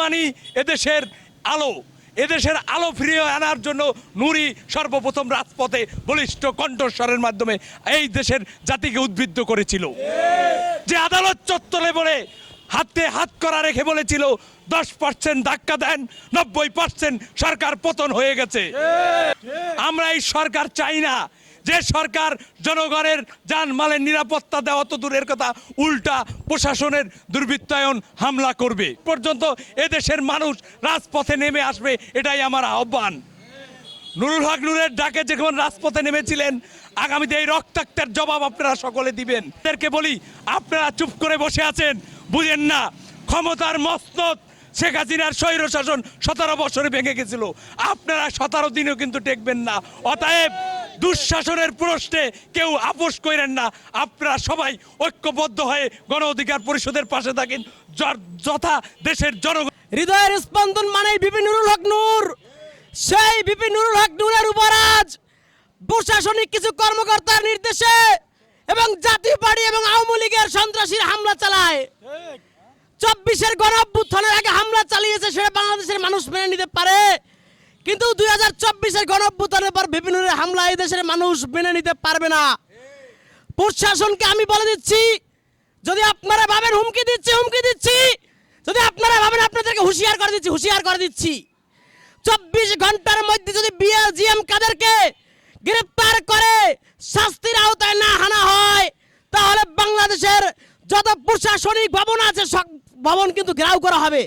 মানি এদেশের আলো এদেশের আলো ফিরিয়ে আনার জন্য নুরি সর্বপ্রথম রাজপথে বলিষ্ঠ কণ্ঠস্বরের মাধ্যমে এই দেশের জাতিকে উদ্বুদ্ধ করেছিল। যে আদালত চত্বরে বলে হাতে হাত করা রেখে বলেছিল দশ পার্সেন্ট ধাক্কা দেন নব্বই পার্সেন্ট সরকার পতন হয়ে গেছে। আমরা এই সরকার চাই না যে সরকার জনগণের যানমালের নিরাপত্তা দেওয়া তো দূরের কথা, উল্টা প্রশাসনের দুর্বৃত্তায়ন হামলা করবে। পর্যন্ত এদেশের মানুষ রাজপথে নেমে আসবে, এটাই আমার আহ্বান। নুরুল হক নুরের ডাকে যখন রাজপথে নেমেছিলেন, আগামীতে এই রক্তাক্তের জবাব আপনারা সকলে দিবেন। তাদেরকে বলি, আপনারা চুপ করে বসে আছেন, বুঝেন না, ক্ষমতার মসনদ শেখ হাসিনার স্বৈর শাসন সতেরো বছরে ভেঙে গেছিল। আপনারা সতেরো দিনও কিন্তু টেকবেন না। অতএব দুঃশাসনের প্রশ্নে কেউ আপোষ করেন না। আপনারা সবাই ঐক্যবদ্ধ হয়ে গণ অধিকার পরিষদের পাশে থাকেন। যথা দেশের জনগণ হৃদয়ের স্পন্দন মানে বিপিন নুরুল হক নূর। সেই বিপিন নুরুল হক নূরের উপর আজ প্রশাসনিক কিছু কর্মকর্তার নির্দেশে এবং জাতীয় পার্টি এবং আওয়ামী লীগের সন্ত্রাসীর হামলা চালায়। চব্বিশের গণঅভ্যুত্থানের আগে হামলা চালিয়েছে সেটা বাংলাদেশের মানুষ মেনে নিতে পারে। কিন্তু দুই হাজার চব্বিশের গণঅভ্যুত্থানের পর বিভিন্ন হামলা এই দেশের মানুষ মেনে নিতে পারবে না। প্রশাসনকে আমি বলে দিচ্ছি, যদি আপনারা ভাবেন হুমকি দিচ্ছি হুমকি দিচ্ছি, যদি আপনারা ভাবেন আপনাদেরকে হুঁশিয়ার করে দিচ্ছি, হুঁশিয়ার করে দিচ্ছি। চব্বিশ ঘণ্টার মধ্যে যদি বিএলজিএম কাদেরকে গ্রেপ্তার করে শাস্তির আওতায় না হানা হয়, তাহলে বাংলাদেশের যত প্রশাসনিক ভবন আছে, সব ভবন কিন্তু ঘেরাও করা হবে।